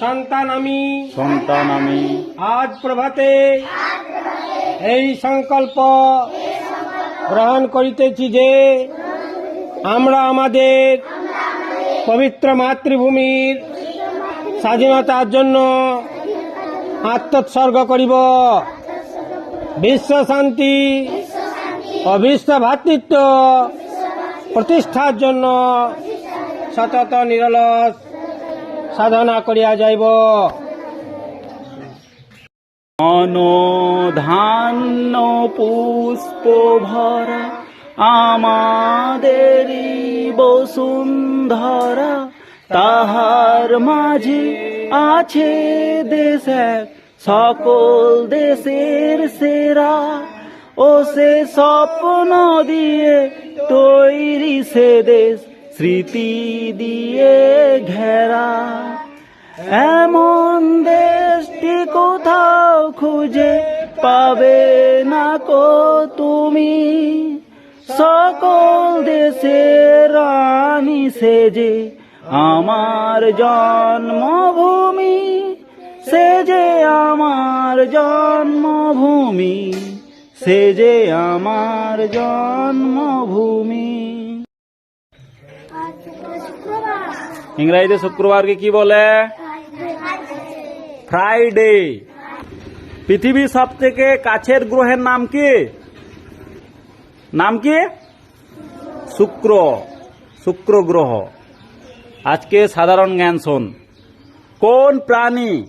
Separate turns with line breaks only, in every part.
সন্তান আমি।
সন্তান আমি।
আজ প্রভাতে এই সংকল্প গ্রহণ করিতেছি যে আমরা আমাদের পবিত্র মাতৃভূমির স্বাধীনতার জন্য আত্মোৎসর্গ করিব। বিশ্ব শান্তি ও বিশ্ব ভ্রাতৃত্ব প্রতিষ্ঠার জন্য সতত নিরলস সাধনা করিয়া যাইব।
অনধান্য পুষ্প ভরা আমাদেরই বসুন্ধরা, তাহার মাঝে আছে দেশ এক, সকল দেশের সেরা। ও সে স্বপ্ন দিয়ে তৈরি সে দেশ, স্মৃতি দিয়ে ঘেরা। এমন দেশটি কোথাও খুঁজে পাবে না কো তুমি? সকল দেশের রানী সেজে আমার জন্মভূমি সেজে আমার জন্মভূমি সেজে আমার জন্মভূমি। ইংরাজিতে শুক্রবারকে কি বলে? ফ্রাইডে পৃথিবীর সব থেকে কাছের গ্রহের নাম কি? নাম কি? শুক্র। শুক্র গ্রহ। আজকে সাধারণ জ্ঞান শোন। কোন প্রাণী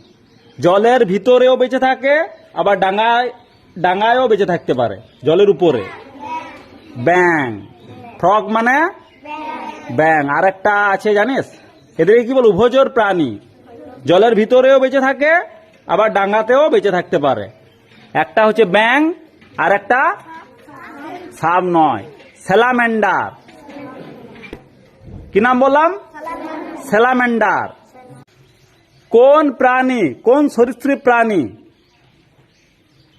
জলের ভিতরেও বেঁচে থাকে, আবার ডাঙায় ডাঙায়ও বেঁচে থাকতে পারে? জলের উপরে। ব্যাং ফ্রগ মানে? ব্যাং আর একটা আছে, জানিস? এদেরকে কি বল? উভচর প্রাণী। জলের ভিতরেও বেঁচে থাকে, আবার ডাঙ্গাতেও বেঁচে থাকতে পারে। একটা হচ্ছে ব্যাং আর একটা সাপ নয়। স্যালামেন্ডার কি নাম বললাম? স্যালামেন্ডার কোন প্রাণী, কোন সরীসৃপ প্রাণী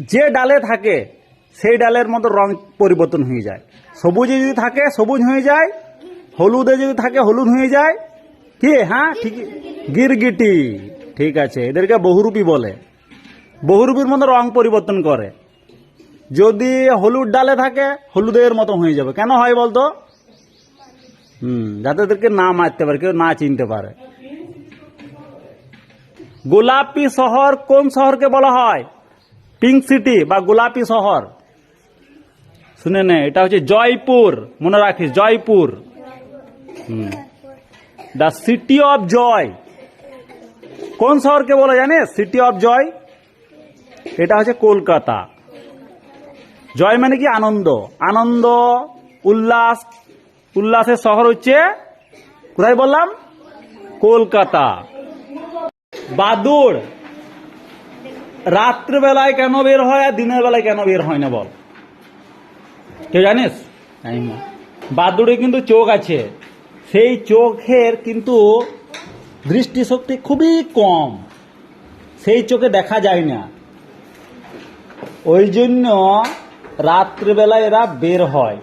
যে ডালে থাকে, সেই ডালের মতো রং পরিবর্তন হয়ে যায়। সবুজে যদি থাকে, সবুজ হয়ে যায়। হলুদে যদি থাকে, হলুদ হয়ে যায়। কি? হ্যাঁ ঠিক গিরগিটি। ঠিক আছে, এদেরকে বহুরূপী বলে। বহুরূপীর মতো রং পরিবর্তন করে। যদি হলুদ ডালে থাকে, হলুদের মতো হয়ে যাবে। কেন হয় বলতো? হুম, যাতে এদেরকে না মারতে পারে, কেউ না চিনতে পারে। গোলাপি শহর কোন শহরকে বলা হয়? পিঙ্ক সিটি বা গোলাপি শহর? শুনে নে, এটা হচ্ছে জয়পুর। মনে রাখিস, জয়পুর। দ্য সিটি অফ জয়। কোন শহরকে বলা জানে সিটি অফ জয়। এটা হচ্ছে কলকাতা। জয় মানে কি আনন্দ? আনন্দ, উল্লাস। উল্লাসের শহর হচ্ছে, কোথায় বললাম? কলকাতা। বাদুড়। রাত্রিবেলায় কেন বের হয় আর দিনের বেলায় কেন বের হয় না বল? কেউ জানিস। বাদুড়ে কিন্তু চোখ আছে। সেই চোখের কিন্তু দৃষ্টিশক্তি খুবই কম। সেই চোখে দেখা যায় না। ওই জন্য রাত্রিবেলা এরা বের হয়।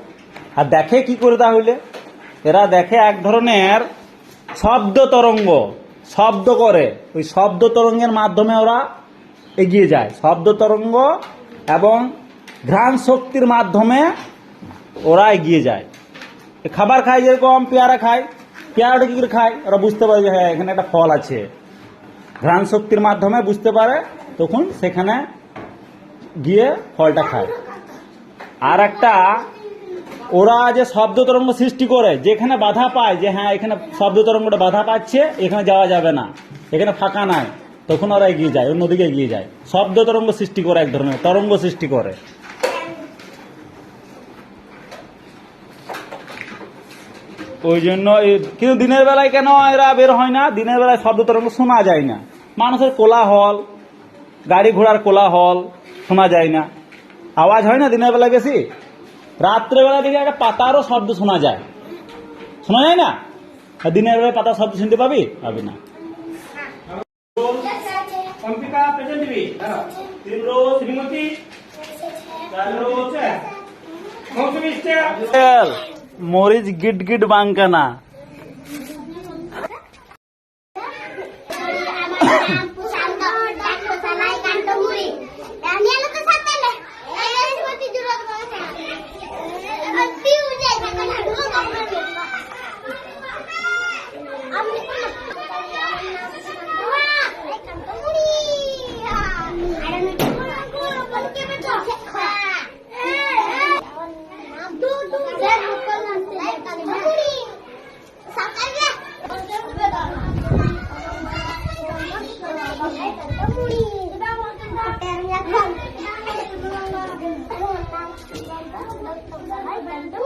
আর দেখে কি করে তাহলে? এরা দেখে এক ধরনের শব্দ তরঙ্গ, শব্দ করে। ওই শব্দ তরঙ্গের মাধ্যমে ওরা এগিয়ে যায়। শব্দ তরঙ্গ এবং ঘ্রাণ শক্তির মাধ্যমে ওরা এগিয়ে যায়। খাবার খায় যেরকম, পেয়ারা খায়। পেয়ারাটা কি করে খায়? ওরা বুঝতে পারে যে হ্যাঁ এখানে একটা ফল আছে। ঘ্রাণ শক্তির মাধ্যমে বুঝতে পারে, তখন সেখানে গিয়ে ফলটা খায়। আর একটা ওরা যে শব্দ তরঙ্গ সৃষ্টি করে, যেখানে বাধা পায়, যে হ্যাঁ এখানে শব্দ তরঙ্গটা বাধা পাচ্ছে, এখানে যাওয়া যাবে না। এখানে ফাঁকা নাই। তখন ওরা এগিয়ে যায়, অন্যদিকে এগিয়ে যায়। শব্দ তরঙ্গ সৃষ্টি করে এক ধরনের, তরঙ্গ সৃষ্টি করে। ওই জন্য কিন্তু দিনের বেলায় কেন এরা বের হয় না? দিনের বেলায় শব্দ তরঙ্গ শোনা যায় না। মানুষের কোলাহল, গাড়ি ঘোড়ার কোলাহল শোনা যায় না। আওয়াজ হয় না দিনের বেলায় বেশি? রাত্রেবেলা দিকে একটা পাতারও শব্দ শোনা যায়। শোনা যায় না?
দিনের বেলায় পাতার শব্দ শুনতে পাবি? পাবি না। তেল, মরিচ গিট গিট বাঙ্কানা।
Hãy về.